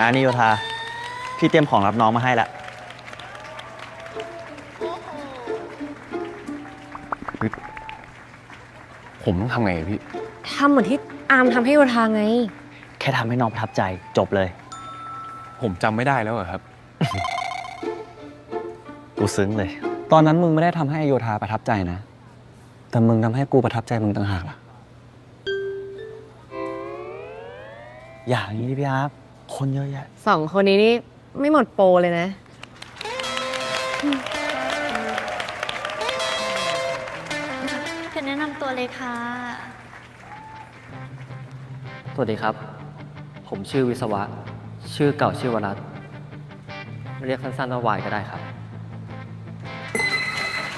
อ่านี่โยธา พี่เตรียมของรับน้องมาให้ละผมต้องทำไงอะพี่ ทำเหมือนที่อาร์มทำให้โยธาไง แค่ทำให้น้องประทับใจจบเลย ผมจำไม่ได้แล้วเหรอครับ กูซึ้งเลย ตอนนั้นมึงไม่ได้ทำให้โยธาประทับใจนะ แต่มึงทำให้กูประทับใจมึงต่างหากล่ะ อย่างนี้ดิพี่อาร์ต คนเยอะแยะ สองคนนี้นี่ไม่หมดโปรเลยนะ เชิญแนะนำตัวเลยค่ะ สวัสดีครับ ผมชื่อวิศวะ ชื่อเก่าชื่อวนัทเรียกสั้นๆว่าวายก็ได้ครับ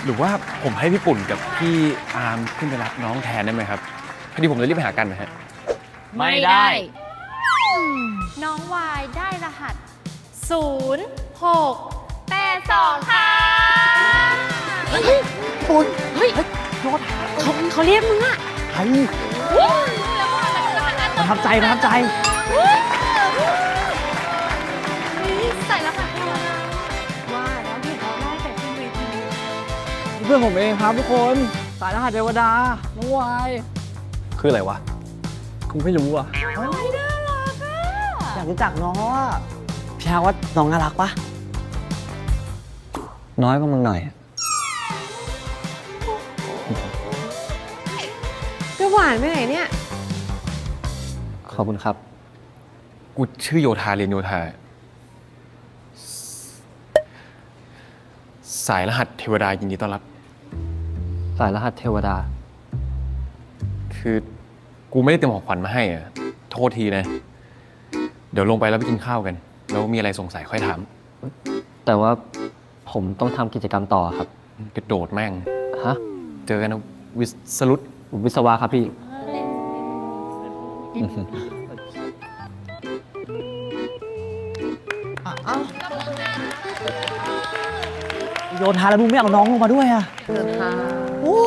หรือว่าผมให้พี่ปุ่นกับพี่อาร์มขึ้นไปรับน้องแทนได้ไหมครับ พอดีผมจะรีบไปหากันนะฮะ ไม่ได้ น้องวายได้รหัส 0 6 8 2 ค่ะเขาเขาเรียกมึงอะไอ้ประทับใจประทับใจ ใส่รหัสให้เราว่าแล้วเห็นเราได้แต่ขึ้นเวทีเพื่อนผมเองครับทุกคน สายรหัสเทวดาน้องวาย คืออะไรวะ กูไม่รู้อะอยากรู้จักน้องอะพี่อาร์ตว่าน้องน่ารักปะน้อยกว่ามึงหน่อยจะหวานไปไหนเนี่ย ขอบคุณครับ กูชื่อโยธาเรียนโยธา สายรหัสเทวดายินดีต้อนรับ สายรหัสเทวดา คือ กูไม่ได้เตรียมของขวัญมาให้อะโทษทีนะ เดี๋ยวลงไปแล้วไปกินข้าวกัน แล้วมีอะไรสงสัยค่อยถาม แต่ว่าผมต้องทำกิจกรรมต่อครับ กระโดดแม่ง ฮะ เจอกันนะวิสรุตวิศวะครับพี่ โยธาแล้วมึงไม่เอาน้องลงมาด้วยอะเดินทางโอ้